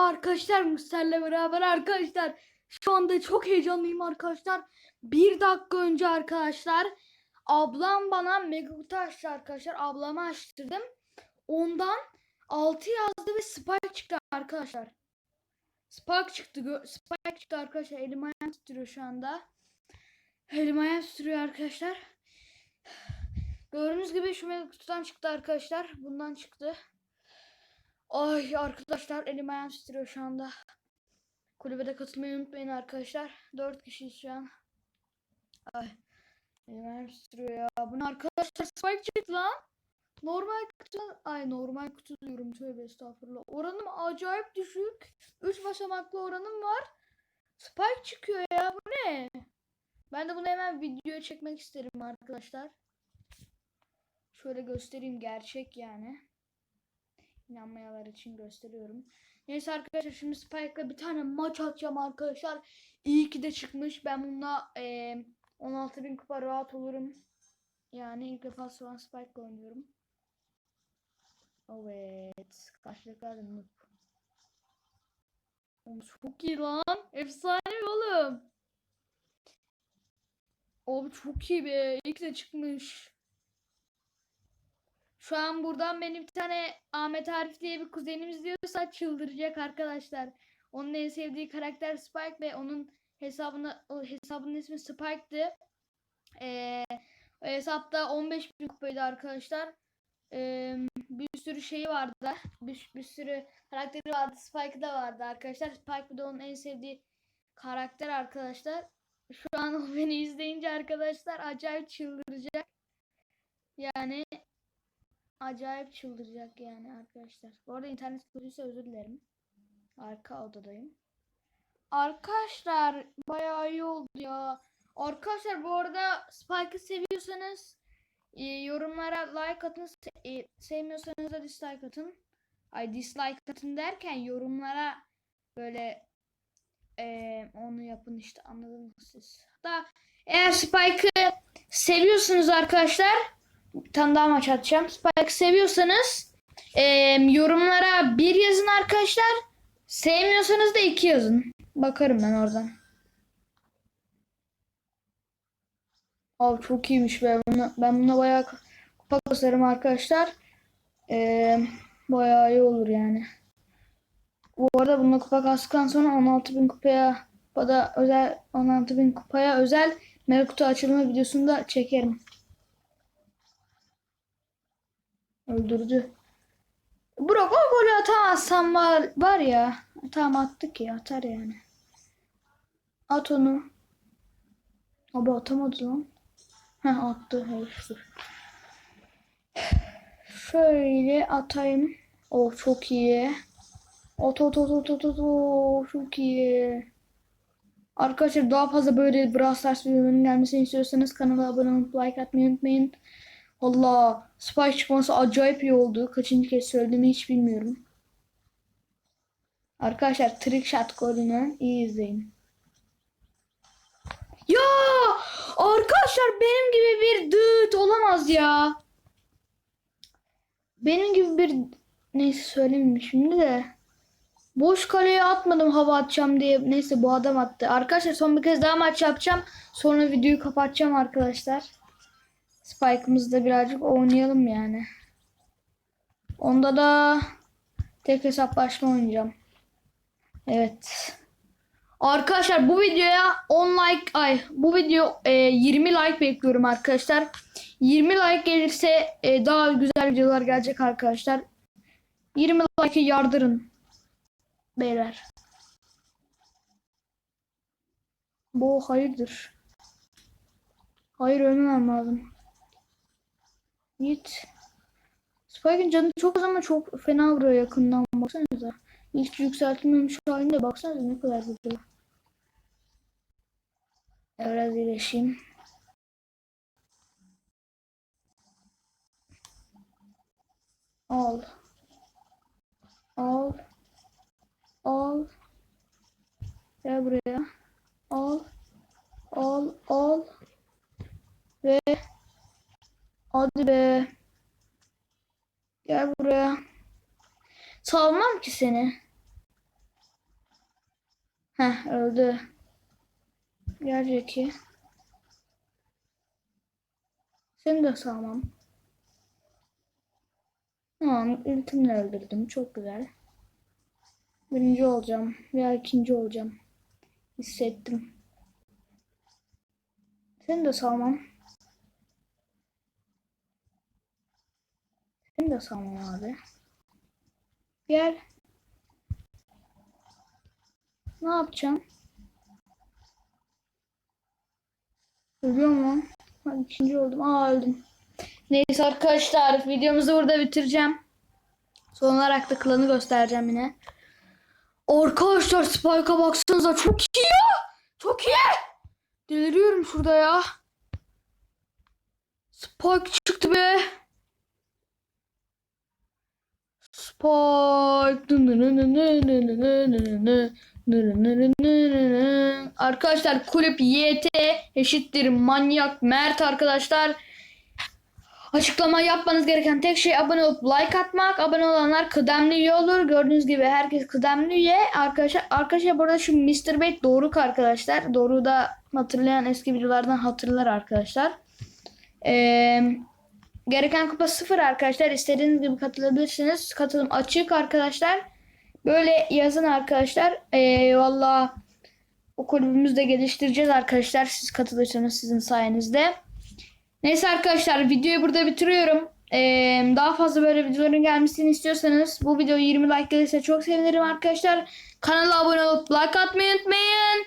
Merhaba arkadaşlar Müster'le beraber arkadaşlar. Şu anda çok heyecanlıyım arkadaşlar. Bir dakika önce arkadaşlar ablam bana mega kutu açtı arkadaşlar. Ablama açtırdım. Ondan 6 yazdı ve Spike çıktı arkadaşlar. Spike çıktı. Spike çıktı arkadaşlar. Elim ayağım titriyor şu anda. Elim ayağım titriyor arkadaşlar. Gördüğünüz gibi şu mega kutudan çıktı arkadaşlar. Bundan çıktı. Ay arkadaşlar elim ayağım titriyor şu anda. Kulübede katılmayı unutmayın arkadaşlar. 4 kişiyiz şu an. Ay. Elim ayağım titriyor ya. Bu ne arkadaşlar spike çıktı lan. Normal kutu. Ay normal kutu diyorum tövbe estağfurullah. Oranım acayip düşük. 3 basamaklı oranım var. Spike çıkıyor ya bu ne? Ben de bunu hemen videoya çekmek isterim arkadaşlar. Şöyle göstereyim gerçek yani inanmayanlar için gösteriyorum. Neyse arkadaşlar şimdi Spike'la bir tane maç atacağım arkadaşlar. İyi ki de çıkmış. Ben bununla eee 16.000 kupa rahat olurum. Yani ilk defa şu an Spike'la oynuyorum. Evet. Karşılıklar da noob. Oğlum çok iyi lan. Efsane oğlum. Oğlum çok iyi be. Ki de çıkmış. Şu an buradan benim bir tane Ahmet Arif diye bir kuzenimiz diyorsa çıldıracak arkadaşlar. Onun en sevdiği karakter Spike ve onun hesabına hesabının ismi Spike'dı. Ee, o hesapta 15 bin kupaydı arkadaşlar. Ee, bir sürü şeyi vardı. Bir, bir sürü karakteri vardı. Spike da vardı arkadaşlar. Spike de onun en sevdiği karakter arkadaşlar. Şu an o beni izleyince arkadaşlar acayip çıldıracak. Yani acayip çıldıracak yani arkadaşlar. Bu arada internet kötüyse özür dilerim. Arka odadayım. Arkadaşlar bayağı iyi oldu ya. Arkadaşlar bu arada Spike'ı seviyorsanız e, yorumlara like atın. E, sevmiyorsanız da dislike atın. Ay dislike atın derken yorumlara böyle e, onu yapın işte anladınız siz. Da eğer Spike'ı seviyorsunuz arkadaşlar bir tane daha maç atacağım. Spike seviyorsanız e, yorumlara bir yazın arkadaşlar. Sevmiyorsanız da iki yazın. Bakarım ben oradan. Abi çok iyiymiş be. Buna, ben buna bayağı kupa kasarım arkadaşlar. E, bayağı iyi olur yani. Bu arada bununla kupa kastıktan sonra 16.000 kupaya kupada özel 16.000 kupaya özel mega açılma videosunu da çekerim. Öldürdü. Burak o golü atamazsan var, var ya. Tamam attık ya atar yani. At onu. Abi atamadı lan. Heh attı. Herif. Şöyle atayım. Oh çok iyi. Ot ot ot ot ot ot. çok iyi. Arkadaşlar daha fazla böyle Brawl Stars videolarının gelmesini istiyorsanız kanala abone olup like atmayı unutmayın. Allah Spike çıkması acayip iyi oldu. Kaçıncı kez söylediğimi hiç bilmiyorum. Arkadaşlar trick shot golünü iyi izleyin. Ya arkadaşlar benim gibi bir düt olamaz ya. Benim gibi bir neyse söylemeyeyim şimdi de. Boş kaleye atmadım hava atacağım diye. Neyse bu adam attı. Arkadaşlar son bir kez daha maç yapacağım. Sonra videoyu kapatacağım arkadaşlar. Spike'ımızda birazcık oynayalım yani. Onda da tek hesaplaşma oynayacağım. Evet. Arkadaşlar bu videoya 10 like ay bu video e, 20 like bekliyorum arkadaşlar. 20 like gelirse e, daha güzel videolar gelecek arkadaşlar. 20 like'ı yardırın. Beyler. Bu hayırdır? Hayır ölmem lazım. Git. Spike'ın canı çok az ama çok fena vuruyor yakından baksanıza. Hiç yükseltilmemiş halinde baksanıza ne kadar güzel. Biraz iyileşeyim. Al. Al. Al. Gel buraya. Al. Al. Al. Ve Hadi be. Gel buraya. Salmam ki seni. Heh öldü. Gel Jackie. Seni de salmam. Tamam ultimle öldürdüm. Çok güzel. Birinci olacağım. Veya ikinci olacağım. Hissettim. Seni de salmam. Seni de salmam abi. Gel. Ne yapacağım? Ölüyor mu? Ha, ikinci oldum. Aa öldüm. Neyse arkadaşlar videomuzu burada bitireceğim. Son olarak da klanı göstereceğim yine. Arkadaşlar Spike'a baksanıza çok iyi ya. Çok iyi. Deliriyorum şurada ya. Spike çıktı be. Spike. Arkadaşlar kulüp YT eşittir manyak Mert arkadaşlar. Açıklama yapmanız gereken tek şey abone olup like atmak. Abone olanlar kıdemli üye olur. Gördüğünüz gibi herkes kıdemli üye. Arkadaşlar arkadaşlar burada şu Mr. Bait Doruk arkadaşlar. Doruk'u da hatırlayan eski videolardan hatırlar arkadaşlar. Ee, gereken kupa sıfır arkadaşlar. İstediğiniz gibi katılabilirsiniz. Katılım açık arkadaşlar. Böyle yazın arkadaşlar. Ee, Valla o kulübümüzü de geliştireceğiz arkadaşlar. Siz katılırsanız sizin sayenizde. Neyse arkadaşlar videoyu burada bitiriyorum. Ee, daha fazla böyle videoların gelmesini istiyorsanız bu video 20 like gelirse çok sevinirim arkadaşlar. Kanala abone olup like atmayı unutmayın.